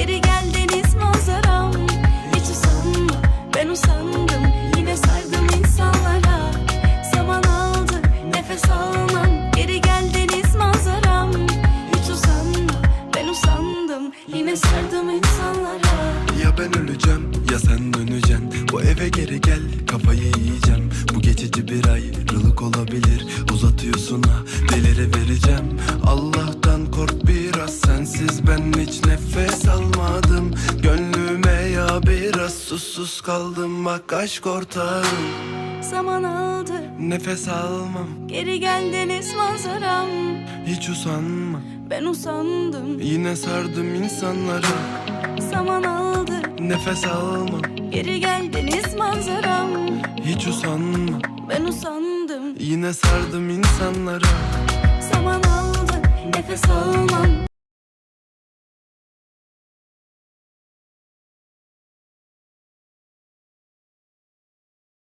Geri gel deniz manzaram. Hiç usanma ben usandım. Yine sardım insanlara. Zaman aldı nefes alman Geri gel deniz manzaram. Hiç usanma ben usandım. Yine sardım insanlara. Ya ben öleceğim ya sen döneceksin. Bu eve geri gel kafayı yiyeceğim. Bu geçici bir ayrılık olabilir. Uzatıyorsun ha delire vereceğim. Allah Nefes almadım. Gönlüme ya biraz susuz kaldım. Bak aşk ortağım. Zaman aldı. Nefes almam. Geri gel deniz manzaram. Hiç usanma Ben usandım. Yine sardım insanlara Zaman aldı. Nefes almam. Geri gel deniz manzaram. Hiç usanma Ben usandım. Yine sardım insanlara Zaman aldı. Nefes almam